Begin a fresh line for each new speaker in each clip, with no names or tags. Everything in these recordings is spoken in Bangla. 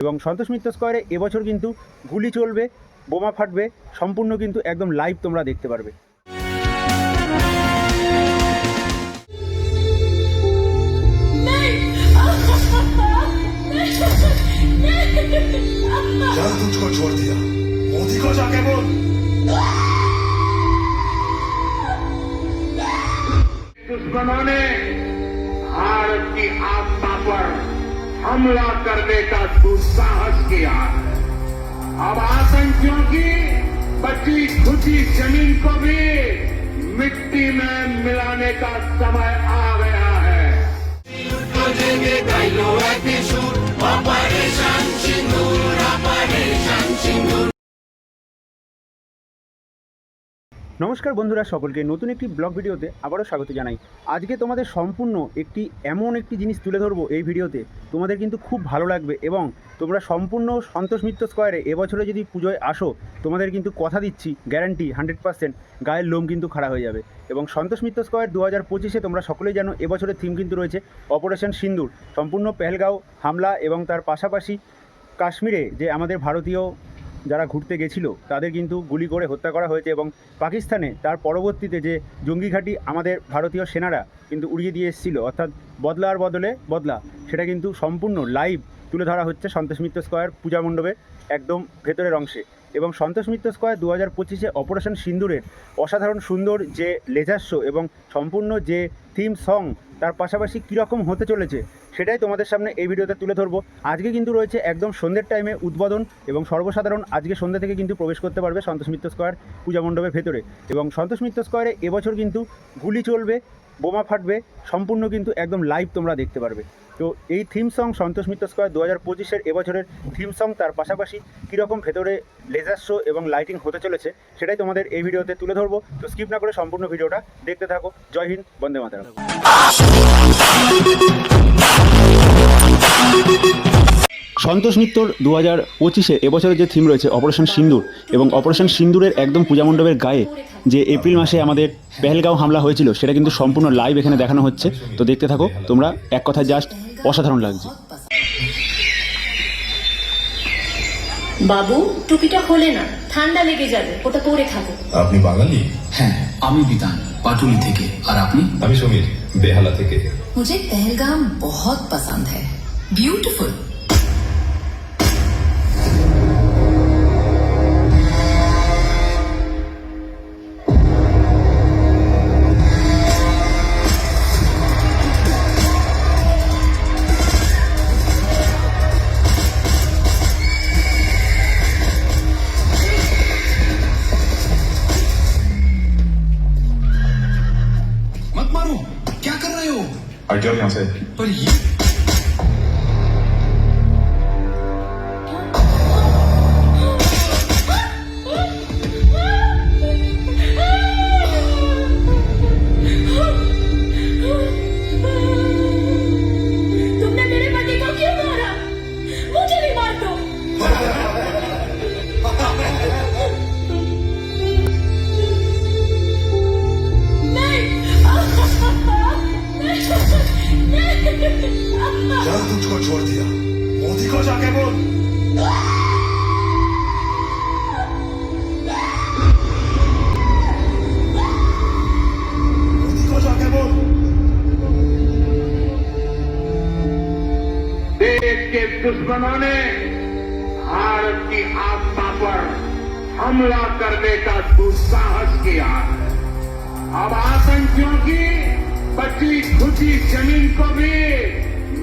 এবং সন্তোষ মিত্র স্কোয়ারে এবছর কিন্তু গুলি চলবে বোমা ফাটবে সম্পূর্ণ কিন্তু একদম লাইভ তোমরা দেখতে পারবে
जल तुझको छोड़ दिया मोदी को जाके बोल
दुश्मनों ने भारत की आत्मा पर हमला करने का दुस्साहस किया। है अब आतंकियों की बची खुची ज़मीन को भी मिट्टी में मिलाने का समय आ गया है।
নমস্কার বন্ধুরা, সকলকে নতুন একটি ব্লগ ভিডিওতে আবারও স্বাগত জানাই। আজকে তোমাদের সম্পূর্ণ একটি এমন একটি জিনিস তুলে ধরবো এই ভিডিওতে। তোমাদের কিন্তু খুব ভালো লাগবে এবং তোমরা সম্পূর্ণ সন্তোষ মিত্র স্কোয়ারে এবছরে যদি পুজোয় আসো, তোমাদের কিন্তু কথা দিচ্ছি গ্যারান্টি হান্ড্রেড পার্সেন্ট গায়ের লোম কিন্তু খাড়া হয়ে যাবে। এবং সন্তোষ মিত্র স্কোয়ার দু হাজার পঁচিশে তোমরা সকলেই জানো, এবছরের থিম কিন্তু রয়েছে অপারেশন সিন্দুর। সম্পূর্ণ পেহেলগাঁও, হামলা এবং তার পাশাপাশি কাশ্মীরে যে আমাদের ভারতীয় যারা ঘুরতে গেছিল, তাদের কিন্তু গুলি করে হত্যা করা হয়েছে এবং পাকিস্তানে তার পরবর্তীতে যে জঙ্গি ঘাঁটি আমাদের ভারতীয় সেনারা কিন্তু উড়িয়ে দিয়ে এসেছিল, অর্থাৎ বদলার বদলে বদলা, সেটা কিন্তু সম্পূর্ণ লাইভ তুলে ধরা হচ্ছে সন্তোষ মিত্র স্কোয়ার পূজা মণ্ডপে একদম ভেতরের অংশে। এবং সন্তোষ মিত্র স্কোয়ার দু হাজার পঁচিশে অপারেশন সিন্দুরের অসাধারণ সুন্দর যে লেজার শো এবং সম্পূর্ণ যে থিম সং তার পাশাপাশি কীরকম হতে চলেছে সেটাই তোমাদের সামনে এই ভিডিওতে তুলে ধরবো। আজকে কিন্তু রয়েছে একদম সন্ধ্যের টাইমে উদ্বোধন এবং সর্বসাধারণ আজকে সন্ধ্যা থেকে কিন্তু প্রবেশ করতে পারবে সন্তোষ মিত্র স্কোয়ার পূজা মণ্ডপের ভেতরে এবং সন্তোষ মিত্র স্কোয়ারে এবছর কিন্তু গুলি চলবে বোমা ফাটবে, সম্পূর্ণ কিন্তু একদম লাইভ তোমরা দেখতে পারবে। তো এই theme song Santosh Mitra square দু হাজার পঁচিশের এবছরের থিম সং তার পাশাপাশি কীরকম ভেতরে লেজার শো এবং লাইটিং হতে চলেছে, সেটাই তোমাদের এই ভিডিওতে তুলে ধরবো। তো স্কিপ না করে সম্পূর্ণ ভিডিওটা দেখতে থাকো। জয় হিন্দ, বন্দে মাতারাম। সন্তোষ মিত্রর দু হাজার পঁচিশে এবছরের যে থিম রয়েছে অপারেশন সিন্দুর এবং অপারেশন সিন্দুরের একদম পূজা মণ্ডপের গায়ে যে এপ্রিল মাসে আমাদের পেহেলগাঁও হামলা হয়েছিল সেটা কিন্তু সম্পূর্ণ লাইভ এখানে দেখানো হচ্ছে তো দেখতে থাকো তোমরা এক কথায় জাস্ট অসাধারণ লাগছে
বাবু টুপিটা খোলে না ঠান্ডা লেগে যাবে ওটা পরে থাকো
আপনি বাঙালি
হ্যাঁ আমি বিতান পাটুলি থেকে আর আপনি
আমি সমীর বেহালা থেকে
मुझे पहलगाम बहुत पसंद है ब्यूटीफुल
而 Jordan？不一。जाके बोल मोदी को बोल
देश के दुश्मनों ने भारत की आत्मा पर हमला करने का दुस्साहस किया है। अब आतंकियों की बची खुची ज़मीन को भी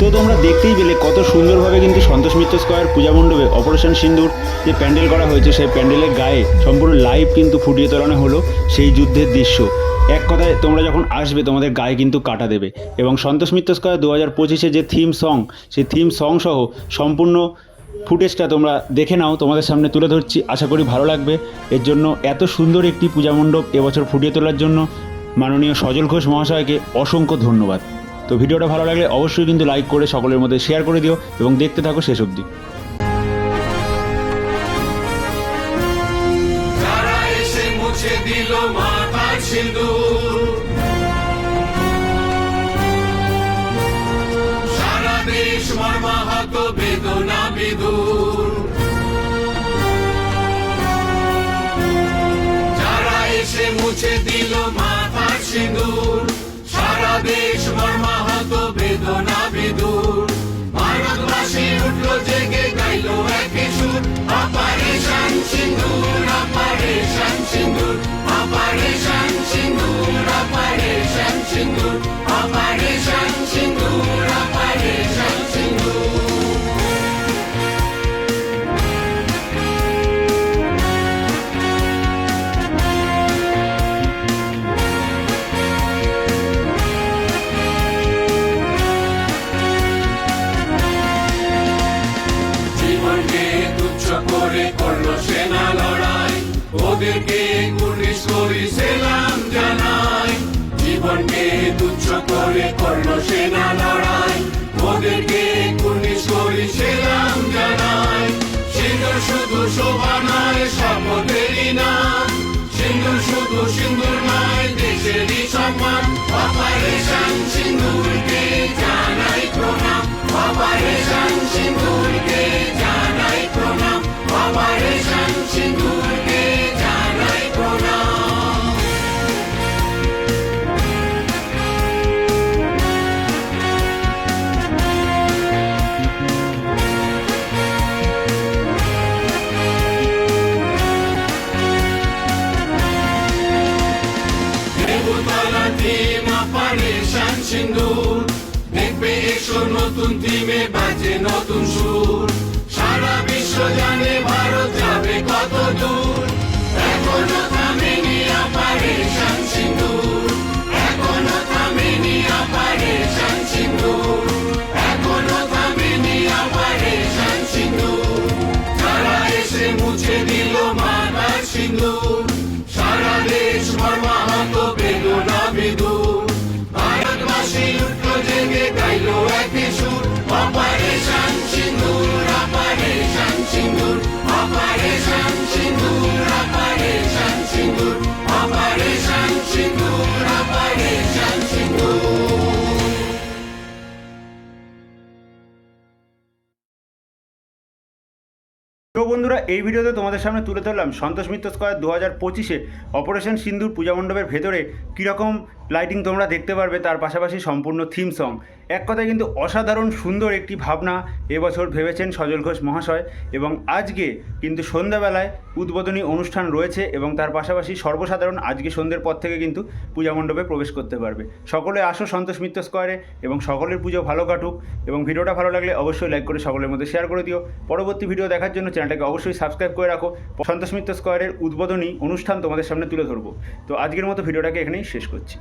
তো তোমরা দেখতেই পেলে কত সুন্দরভাবে কিন্তু সন্তোষ মিত্র স্কোয়ার পূজা মণ্ডপে অপারেশন সিন্দুর যে প্যান্ডেল করা হয়েছে, সেই প্যান্ডেলের গায়ে সম্পূর্ণ লাইভ কিন্তু ফুটিয়ে তোলানো হলো সেই যুদ্ধের দৃশ্য। এক কথায় তোমরা যখন আসবে, তোমাদের গায়ে কিন্তু কাটা দেবে। এবং সন্তোষ মিত্র স্কোয়ার দু হাজার পঁচিশে যে থিম সং সেই থিম সং সহ সম্পূর্ণ ফুটেজটা তোমরা দেখে নাও, তোমাদের সামনে তুলে ধরছি। আশা করি ভালো লাগবে। এর জন্য এত সুন্দর একটি পূজা মণ্ডপ এবছর ফুটিয়ে তোলার জন্য মাননীয় সজল ঘোষ মহাশয়কে অসংখ্য ধন্যবাদ। তো ভিডিওটা ভালো লাগলে অবশ্যই কিন্তু লাইক করে সকলের মধ্যে শেয়ার করে দিও এবং দেখতে থাকো শেষ অবধি।
মুছে দিল মাথার সিঁদুর। সারা দেশ দেশ মর্মাহত বেদনা বিদুর। ভারতবাসী উঠল জেগে গাইল একই সুর। করলো সেনা থিমে বাজে নতুন সুর। সারা বিশ্ব জানে ভারত যাবে কত দূর। এখনও থামেনি অপারেশন সিন্দুর। এখনও থামেনি অপারেশন সিন্দুর। এখনও থামেনি অপারেশন সিন্দুর। যারা এসে মুছে দিল সিন্দুর।
বন্ধুরা, এই ভিডিওতে তোমাদের সামনে তুলে ধরলাম সন্তোষ মিত্র স্কোয়ার দু হাজার পঁচিশে অপারেশন সিন্ধুর পূজা মণ্ডপের ভেতরে কীরকম লাইটিং তোমরা দেখতে পারবে, তার পাশাপাশি সম্পূর্ণ থিম সং এক কথায় কিন্তু অসাধারণ, সুন্দর একটি ভাবনা এবছর ভেবেছেন সজল ঘোষ মহাশয় এবং আজকে কিন্তু সন্ধ্যাবেলায় উদ্বোধনী অনুষ্ঠান রয়েছে এবং তার পাশাপাশি সর্বসাধারণ আজকে সন্ধ্যের পর থেকে কিন্তু পূজা মণ্ডপে প্রবেশ করতে পারবে। সকলে আসো সন্তোষ মিত্র স্কোয়ারে এবং সকলের পুজো ভালো কাটুক এবং ভিডিওটা ভালো লাগলে অবশ্যই লাইক করে সকলের মধ্যে শেয়ার করে দিও। পরবর্তী ভিডিও দেখার জন্য চ্যানেলটাকে অবশ্যই সাবস্ক্রাইব করে রাখো। সন্তোষ মিত্র স্কোয়ারের উদ্বোধনী অনুষ্ঠান তোমাদের সামনে তুলে ধরবো। তো আজকের মতো ভিডিওটাকে এখানেই শেষ করছি।